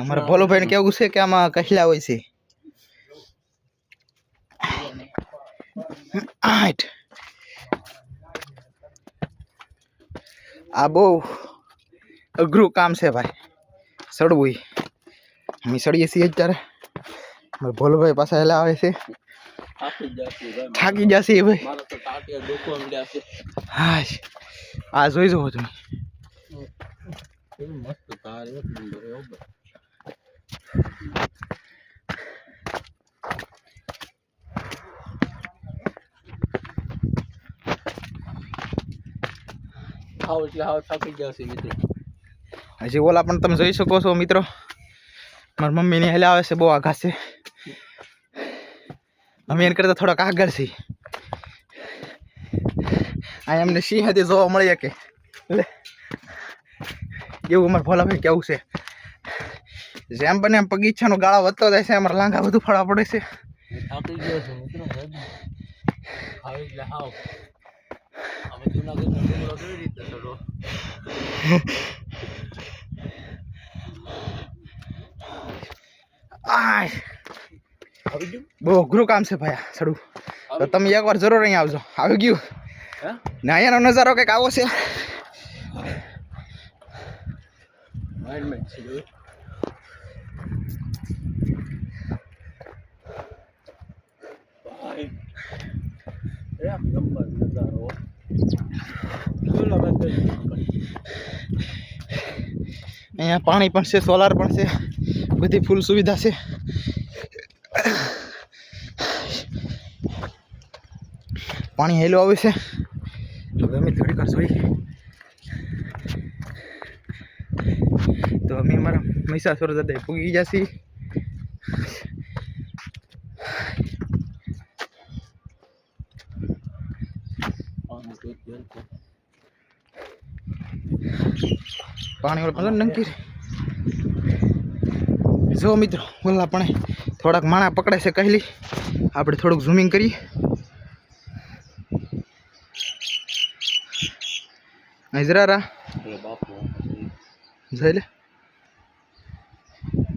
हमारे बोलो बहन क्या उसे क्या मां कहला वैसे आइट अबो अग्रु काम से भाई सड़ हुई हम सड़िए सी जा रहे मेरे बोलो भाई पास हला वैसे थाकी जासी भाई मारा तो आज आज होई जो तुम्हें કેવું મસ્ત તાર એક નંબર એવો આવ એટલે આવ થાકી ગયા છે મિત્રો હજી ઓલા પણ તમે જોઈ શકો છો મિત્રો મારી મમ્મી ને હેલા આવે છે બહુ આઘા છે અમે એને કરતા થોડાક આગળ છીએ આ એમને સિંહ હતી જોવા મળી શકે એટલે કેવું અમાર ફોલા કેવું છે જામ બને પગ ઈચ્છા નો ગાળો વતો જાય છે અમાર લાંગા બધું ફાળા પડે છે આવું ગયું છે નતું હે આવો લે આવ અમે જૂના જેવો રોટરી રીત ચડું આઈ આવી ગયો બહુ ઉઘરૂ કામ છે ભાયા ચડું તો તમે એકવાર જરૂર અહીં આવજો આવી ગયું હે ના અહીંનો નજારો કેવો છે environment siguro. Bye. Kaya ang kapal na daro. Ito lang ang અહીંયા પાણી પણ છે સોલાર પણ છે બધી ફૂલ સુવિધા છે પાણી હેલું આવે છે તો ગમે થોડીક જોઈ મહિષાસુર દાદા પૂગી જશે પાણી વાળા નંકી જો મિત્રો ઓલા પણ થોડાક માણા પકડે છે કહેલી આપણે થોડુંક ઝૂમિંગ કરીએ હજરારા જઈ લે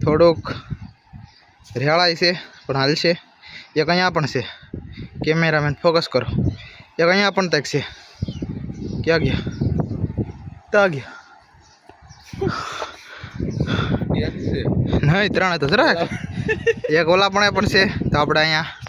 थोड़ोक रिहाड़ा से हल से एक कहीं अपन से कैमेरा मैन फोकस करो या कहीं अपन तक से क्या गया ता गया नहीं त्रा तो सर एक वाला अपन से तो आप अँ